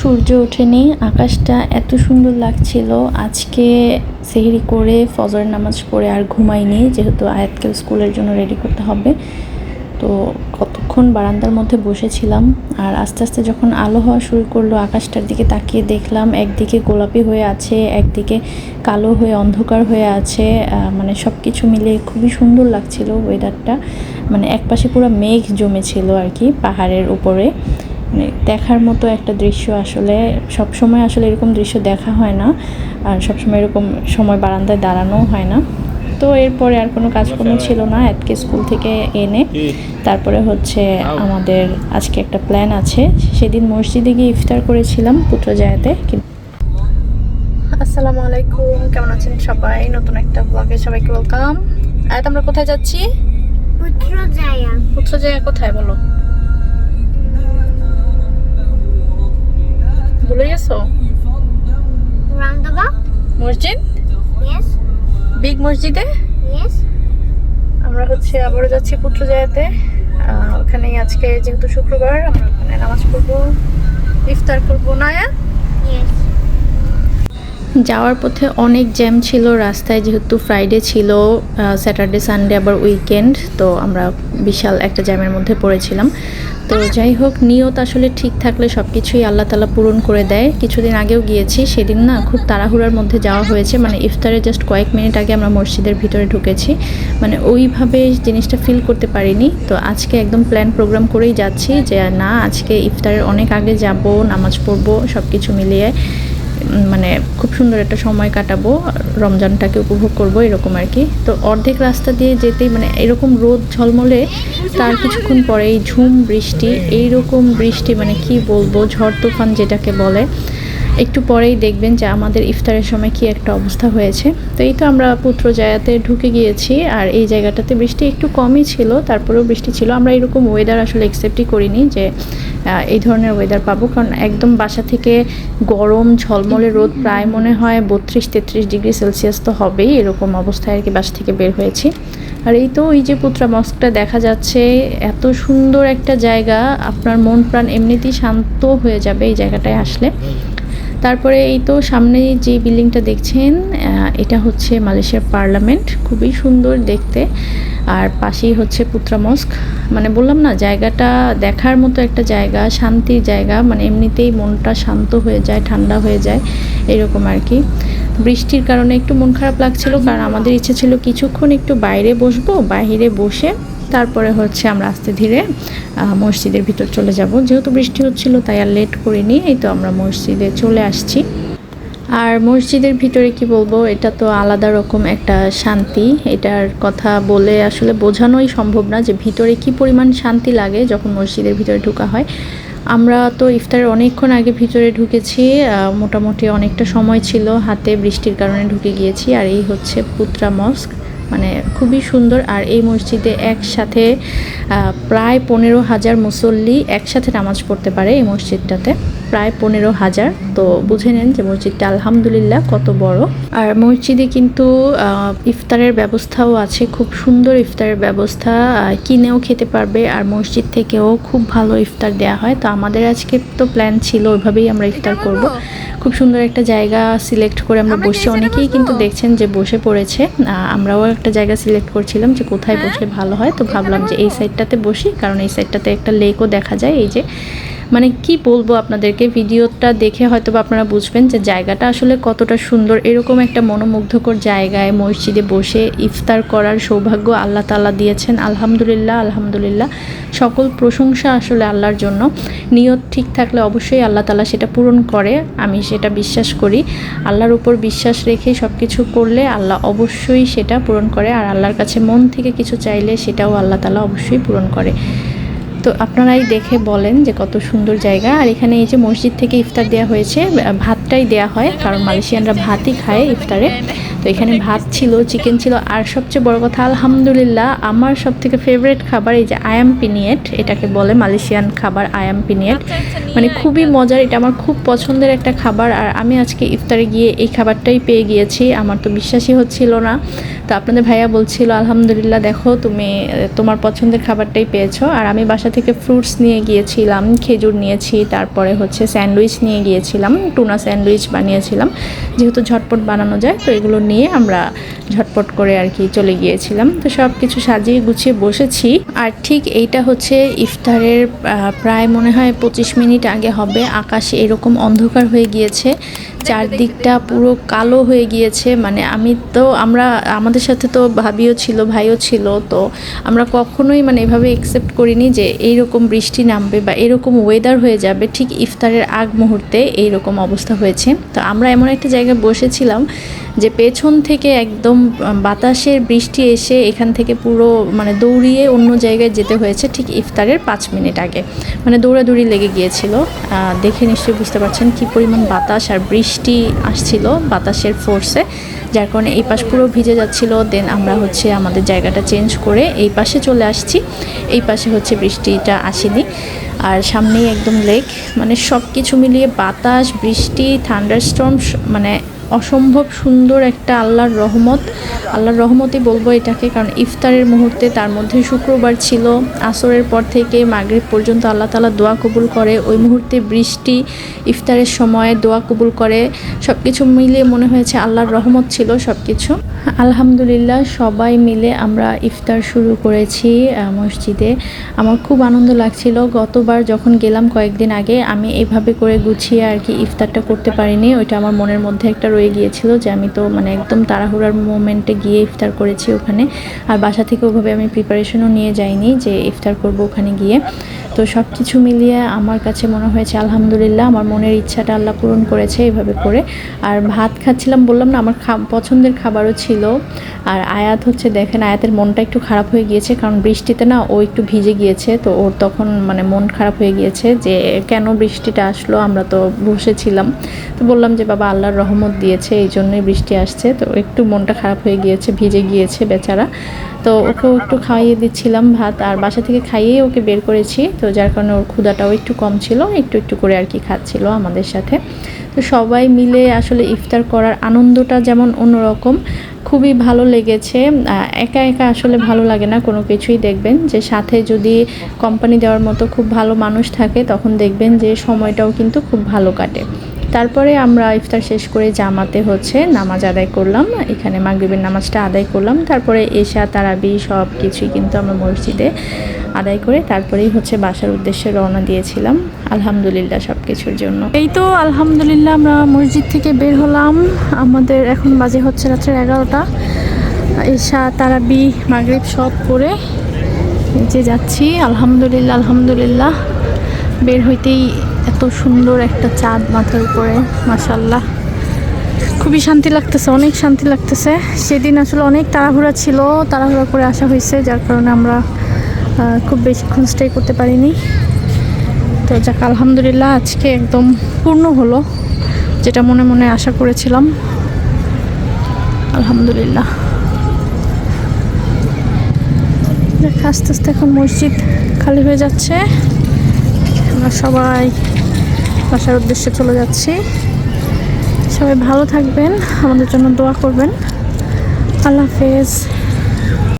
সূর্য ওঠেনি, আকাশটা এত সুন্দর লাগছিল। আজকে সেহরি করে ফজরের নামাজ পড়ে আর ঘুমাইনি যেহেতু আয়াতকে স্কুলের জন্য রেডি করতে হবে। তো কতক্ষণ বারান্দার মধ্যে বসেছিলাম আর আস্তে আস্তে যখন আলো হওয়া শুরু করল, আকাশটার দিকে তাকিয়ে দেখলাম একদিকে গোলাপি হয়ে আছে, একদিকে কালো হয়ে অন্ধকার হয়ে আছে। মানে সব কিছু মিলে খুবই সুন্দর লাগছিল ওয়েদারটা মানে একপাশে পুরো মেঘ জমেছিল আর কি পাহাড়ের উপরে। দেখার মতো একটা দৃশ্য আসলে সব সময় আসলে এরকম দৃশ্য দেখা হয় না আর সব সময় এরকম সময় বারান্দায় দাঁড়ানোও হয় না। তো এরপরে আর কোনো কাজকর্ম ছিল না আজকে স্কুল থেকে এনে। তারপরে হচ্ছে আমাদের আজকে একটা প্ল্যান আছে। সেদিন মসজিদে গিয়ে ইফতার করেছিলাম পুত্রজায়াতে কিন্তু আসসালামু আলাইকুম কেমন আছেন সবাই? নতুন একটা ব্লগে সবাইকে ওয়েলকাম আয়াত আমরা কোথায় যাচ্ছি? পুত্র জায়া। পুত্রজায়া কোথায় বলো? ভুলে গেছো? মসজিদ? বিগ মসজিদে? আমরা হচ্ছে আবারও যাচ্ছি পুত্র জায়গাতে। ওখানেই আজকে যেহেতু শুক্রবার আমরা ওখানে নামাজ পড়ব ইফতার করব না আয়া? যাওয়ার পথে অনেক জ্যাম ছিল রাস্তায় যেহেতু ফ্রাইডে ছিল স্যাটারডে সানডে আবার উইকেন্ড তো আমরা বিশাল একটা জ্যামের মধ্যে পড়েছিলাম। তো যাই হোক, নিয়ত আসলে ঠিক থাকলে সব কিছুই আল্লাহ তালা পূরণ করে দেয়। কিছুদিন আগেও গিয়েছি, সেদিন না খুব তাড়াহুড়ার মধ্যে যাওয়া হয়েছে। মানে ইফতারে জাস্ট কয়েক মিনিট আগে আমরা মসজিদের ভিতরে ঢুকেছি। মানে ওইভাবে জিনিসটা ফিল করতে পারিনি। তো আজকে একদম প্ল্যান প্রোগ্রাম করেই যাচ্ছি যে না, আজকে ইফতারের অনেক আগে যাব, নামাজ পড়ব সব কিছু মিলিয়ে। মানে খুব সুন্দর একটা সময় কাটাবো রমজানটাকে উপভোগ করব, এরকম আর কি। তো অর্ধেক রাস্তা দিয়ে যেতেই মানে এরকম রোদ ঝলমলে, তার কিছুক্ষণ পরেই ঝুম বৃষ্টি, এইরকম বৃষ্টি মানে কি বলব, ঝড় তুফান যেটাকে বলে একটু পরেই দেখবেন যে আমাদের ইফতারের সময় কি একটা অবস্থা হয়েছে। তো এই তো আমরা পুত্র জায়াতে ঢুকে গিয়েছি আর এই জায়গাটাতে বৃষ্টি একটু কমই ছিল, তারপরেও বৃষ্টি ছিল। আমরা এরকম ওয়েদার আসলে একসেপ্টই করিনি যে এই ধরনের ওয়েদার পাবো। কারণ একদম বাসা থেকে গরম, ঝলমলে রোদ প্রায় মনে হয় বত্রিশ, তেত্রিশ ডিগ্রি সেলসিয়াস তো হবেই এরকম অবস্থায় আর কি বাসা থেকে বের হয়েছি। আর এই তো ওই যে পুত্রা মস্কটা দেখা যাচ্ছে, এত সুন্দর একটা জায়গা। আপনার মন প্রাণ এমনিতেই শান্ত হয়ে যাবে এই জায়গাটায় আসলে। তারপরে এই তো সামনে যে বিল্ডিংটা দেখছেন এটা হচ্ছে মালয়েশিয়ার পার্লামেন্ট। খুবই সুন্দর দেখতে। আর পাশেই হচ্ছে পুত্রা মস্ক। মানে বললাম না, জায়গাটা দেখার মতো একটা জায়গা, শান্তির জায়গা মানে এমনিতেই মনটা শান্ত হয়ে যায়, ঠান্ডা হয়ে যায়, এরকম আর কি। বৃষ্টির কারণে একটু মন খারাপ লাগছিল, কারণ আমাদের ইচ্ছে ছিল কিছুক্ষণ একটু বাইরে বসবো, বাইরে বসে তারপরে হচ্ছে আমরা আস্তে ধীরে মসজিদের ভিতর চলে যাব। যেহেতু বৃষ্টি হচ্ছিল, তাই আর লেট করিনি, এই তো আমরা মসজিদে চলে আসছি। আর মসজিদের ভিতরে কি বলব, এটা তো আলাদা রকম একটা শান্তি। এটার কথা বলে আসলে বোঝানোই সম্ভব না যে ভিতরে কি পরিমাণ শান্তি লাগে যখন মসজিদের ভিতরে ঢোকা হয়। আমরা তো ইফতারের অনেকক্ষণ আগে ভিতরে ঢুকেছি মোটামুটি অনেকটা সময় ছিল হাতে বৃষ্টির কারণে ঢুকে গিয়েছি, আর এই হচ্ছে পুত্রা মস্ক। মানে খুবই সুন্দর, আর এই মসজিদে একসাথে প্রায় পনেরো হাজার মুসল্লি একসাথে নামাজ পড়তে পারে এই মসজিদটাতে। প্রায় পনেরো হাজার। তো বুঝে নেন যে মসজিদটা আলহামদুলিল্লাহ কত বড়। আর মসজিদে কিন্তু ইফতারের ব্যবস্থাও আছে খুব সুন্দর ইফতারের ব্যবস্থা। কিনেও খেতে পারবে আর মসজিদ থেকেও খুব ভালো ইফতার দেওয়া হয়। তো আমাদের আজকে তো প্ল্যান ছিল ওইভাবেই আমরা ইফতার করব। খুব সুন্দর একটা জায়গা সিলেক্ট করে আমরা বসে অনেকেই কিন্তু দেখছেন যে বসে পড়েছে। আমরাও একটা জায়গা সিলেক্ট করছিলাম যে কোথায় বসলে ভালো হয়। তো ভাবলাম যে এই সাইডটাতে বসি কারণ এই সাইডটাতে একটা লেকও দেখা যায়। এই যে মানে কি বলব আপনাদেরকে? ভিডিওটা দেখে হয়তো আপনারা বুঝবেন যে জায়গাটা আসলে কতটা সুন্দর। এরকম একটা মনোমুগ্ধকর জায়গায় মসজিদে বসে ইফতার করার সৌভাগ্য আল্লাহ তাআলা দিয়েছেন। আলহামদুলিল্লাহ আলহামদুলিল্লাহ। সকল প্রশংসা আসলে আল্লাহর জন্য। নিয়ত ঠিক থাকলে অবশ্যই আল্লাহ তাআলা সেটা পূরণ করে, আমি সেটা বিশ্বাস করি। আল্লাহর উপর বিশ্বাস রেখে সব কিছু করলে আল্লাহ অবশ্যই সেটা পূরণ করে। আর আল্লাহর কাছে মন থেকে কিছু চাইলে সেটাও আল্লাহ তাআলা অবশ্যই পূরণ করে। তো আপনারাই দেখে বলেন যে কত সুন্দর জায়গা। আর এখানে এই যে মসজিদ থেকে ইফতার দেওয়া হয়েছে ভাতটাই দেওয়া হয়, কারণ মালয়েশিয়ানরা ভাতই খায় ইফতারে। তো এখানে ভাত ছিল, চিকেন ছিল, আর সবচেয়ে বড় কথা, আলহামদুলিল্লাহ, আমার সব থেকে ফেভারিট খাবার এই যে আয়াম পিনিয়েট, এটাকে বলে মালয়েশিয়ান খাবার আয়াম পিনিয়েট। মানে খুবই মজার, এটা আমার খুব পছন্দের একটা খাবার। আর আমি আজকে ইফতারে গিয়ে এই খাবারটাই পেয়ে গিয়েছি, আমার তো বিশ্বাসই হচ্ছিল না। তো আপনাদের ভাইয়া বলছিল, আলহামদুলিল্লাহ দেখো তুমি তোমার পছন্দের খাবারটাই পেয়েছ। আর আমি বাসা থেকে ফ্রুটস নিয়ে গিয়েছিলাম, খেজুর নিয়েছি, তারপরে হচ্ছে স্যান্ডউইচ নিয়ে গিয়েছিলাম টুনা স্যান্ডউইচ বানিয়েছিলাম। যেহেতু ঝটপট বানানো যায়, তো এগুলো নিয়ে আমরা ঝটপট করে আর কি চলে গিয়েছিলাম। তো সব কিছু সাজিয়ে গুছিয়ে বসেছি। আর ঠিক এইটা হচ্ছে ইফতারের প্রায় মনে হয় পঁচিশ মিনিট আগে হবে। আকাশে এরকম অন্ধকার হয়ে গিয়েছে চারদিকটা পুরো কালো হয়ে গিয়েছে। মানে আমি তো আমরা, আমাদের সাথে তো ভাবিও ছিল, ভাইও ছিল, তো আমরা কখনোই মানে এভাবে একসেপ্ট করিনি যে এইরকম বৃষ্টি নামবে বা এরকম ওয়েদার হয়ে যাবে। ঠিক ইফতারের আগ মুহূর্তে এইরকম অবস্থা হয়েছে। তো আমরা এমন একটা জায়গায় বসেছিলাম যে পেছন থেকে একদম বাতাসের বৃষ্টি এসে এখান থেকে পুরো মানে দৌড়িয়ে অন্য জায়গায় যেতে হয়েছে ঠিক ইফতারের পাঁচ মিনিট আগে। মানে দৌড়াদৌড়ি লেগে গিয়েছিল। দেখে নিশ্চয়ই বুঝতে পারছেন কি পরিমাণ বাতাস আর বৃষ্টি আসছিল বাতাসের ফোর্সে যার কারণে এই পাশ পুরো ভিজে যাচ্ছিল। দেন আমরা হচ্ছে আমাদের জায়গাটা চেঞ্জ করে এই পাশে চলে আসছি। এই পাশে হচ্ছে বৃষ্টিটা আসেনি। আর সামনেই একদম লেক মানে সব কিছু মিলিয়ে বাতাস, বৃষ্টি থান্ডারস্টর্ম মানে অসম্ভব সুন্দর একটা আল্লাহর রহমত। আল্লাহর রহমতই বলব এটাকে, কারণ ইফতারের মুহূর্তে তার মধ্যে শুক্রবার ছিল, আসরের পর থেকে মাগরিব পর্যন্ত আল্লাহ তালা দোয়া কবুল করে, ওই মুহূর্তে বৃষ্টি, ইফতারের সময় দোয়া কবুল করে সব কিছু মিলিয়ে মনে হয়েছে আল্লাহর রহমত ছিল সব কিছু আলহামদুলিল্লাহ সবাই মিলে আমরা ইফতার শুরু করেছি মসজিদে। আমার খুব আনন্দ লাগছিল, গতবার যখন গেলাম কয়েকদিন আগে, আমি এভাবে করে গুছিয়ে আর কি ইফতারটা করতে পারিনি, ওইটা আমার মনের মধ্যে একটা রয়ে গিয়েছিল যে আমি তো মানে একদম তাড়াহুড়ার মোমেন্টে গিয়ে ইফতার করেছি ওখানে। আর বাসা থেকে ওভাবে আমি প্রিপারেশনও নিয়ে যাইনি যে ইফতার করব ওখানে গিয়ে। তো সব কিছু মিলিয়ে আমার কাছে মনে হয়েছে, আলহামদুলিল্লাহ, আমার মনের ইচ্ছাটা আল্লাহ পূরণ করেছে এইভাবে করে। আর ভাত খাচ্ছিলাম, বললাম না, আমার পছন্দের খাবারও ছিল। আর আয়াত হচ্ছে, দেখেন, আয়াতের মনটা একটু খারাপ হয়ে গিয়েছে, কারণ বৃষ্টিতে না ও একটু ভিজে গিয়েছে, তো ওর তখন মানে মন খারাপ হয়ে গিয়েছে যে কেন বৃষ্টিটা আসলো, আমরা তো বসেছিলাম। তো বললাম যে, বাবা, আল্লাহর রহমত দিয়েছে, এই জন্যই বৃষ্টি আসছে। তো একটু মনটা খারাপ হয়ে গিয়েছে, ভিজে গিয়েছে বেচারা। তো ওকেও একটু খাইয়ে দিচ্ছিলাম ভাত আর বাসা থেকে খাইয়েই ওকে বের করেছি। তো যার কারণে ওর ক্ষুদাটাও একটু কম ছিল, একটু একটু করে আর কি খাচ্ছিল আমাদের সাথে। তো সবাই মিলে আসলে ইফতার করার আনন্দটা যেমন অন্যরকম, খুবই ভালো লেগেছে। একা একা আসলে ভালো লাগে না, কোনো কিছুই দেখবেন যে সাথে যদি কোম্পানি দেওয়ার মতো খুব ভালো মানুষ থাকে, তখন দেখবেন যে সময়টাও কিন্তু খুব ভালো কাটে। তারপরে আমরা ইফতার শেষ করে জামাতে হচ্ছে নামাজ আদায় করলাম। এখানে মাগরিবের নামাজটা আদায় করলাম। তারপরে এশা, তারাবি সব কিছুই কিন্তু আমরা মসজিদে আদায় করে তারপরেই হচ্ছে বাসার উদ্দেশ্যে রওনা দিয়েছিলাম। আলহামদুলিল্লাহ সব কিছুর জন্য। এই তো আলহামদুলিল্লাহ আমরা মসজিদ থেকে বের হলাম। আমাদের এখন বাজে হচ্ছে রাত্রের এগারোটা। এশা, তারাবি, মাগরিব সব করে যে যাচ্ছি। আলহামদুলিল্লাহ আলহামদুলিল্লাহ। বের হইতেই এত সুন্দর একটা চাঁদ মাথার উপরে মাসাল্লাহ খুবই শান্তি লাগতেছে, অনেক শান্তি লাগতেছে। সেদিন আসলে অনেক তাড়াহুড়া ছিল, তাড়াহুড়া করে আসা হয়েছে, যার কারণে আমরা খুব বেশিক্ষণ স্টে করতে পারিনি। তো যাক, আলহামদুলিল্লাহ, আজকে একদম পূর্ণ হলো, যেটা মনে মনে আশা করেছিলাম। আলহামদুলিল্লাহ। আস্তে আস্তে এখন মসজিদ খালি হয়ে যাচ্ছে। আমরা সবাই বাসার উদ্দেশ্যে চলে যাচ্ছি। সবাই ভালো থাকবেন, আমাদের জন্য দোয়া করবেন। আল্লাহ হাফেজ।